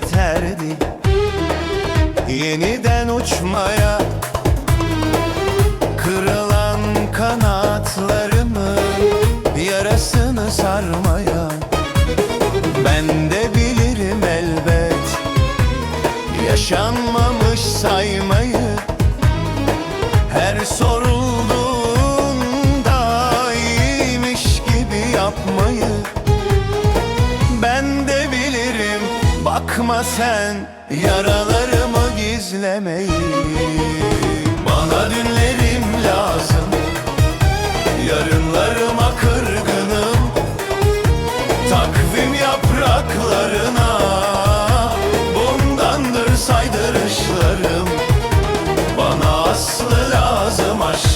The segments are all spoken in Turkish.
yeterdi. Yeniden uçmaya Kırılan kanatlarımı Yarasını sarmaya. Ben de bilirim elbet Yaşam Bakma sen yaralarımı gizlemeyi Bana dünlerim lazım. Yarınlarıma kırgınım Takvim yapraklarına. Bundandır saydırışlarım Bana aslı lazım aşkın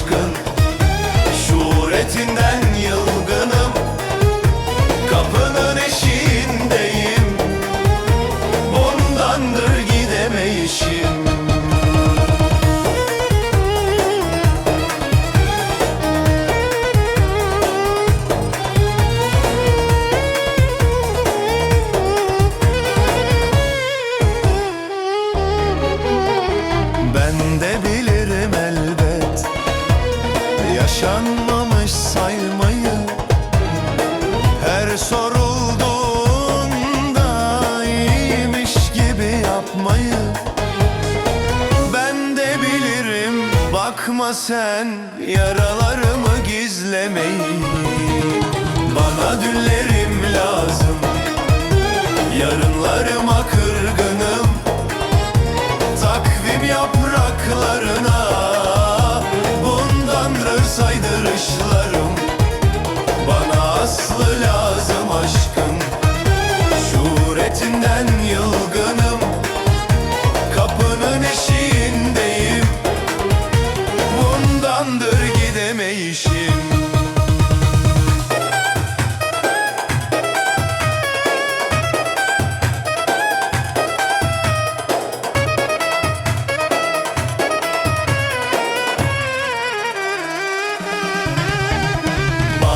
Ben de bilirim elbet Yaşanmamış saymayı Bakma sen yaralarımı gizlemeyi Bana dünlerim lazım. Yarınlarıma kırgınım Takvim yapraklarına. Bundandır saydırışlarım Bana aslı lazım aşkın. Şuuretinden yılgınım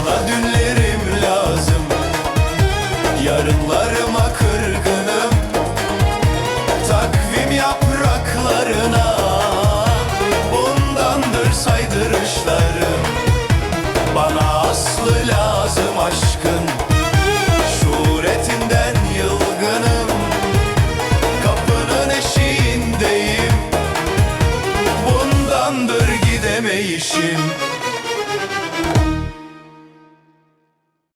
Bana dünlerim lazım. Yarınlarıma kırgınım. Takvim yapraklarına Bundandır saydırışlarım. Bana aslı lazım aşkın. Şuuretinden yılgınım. Kapının eşiğindeyim. Bundandır gidemeyişim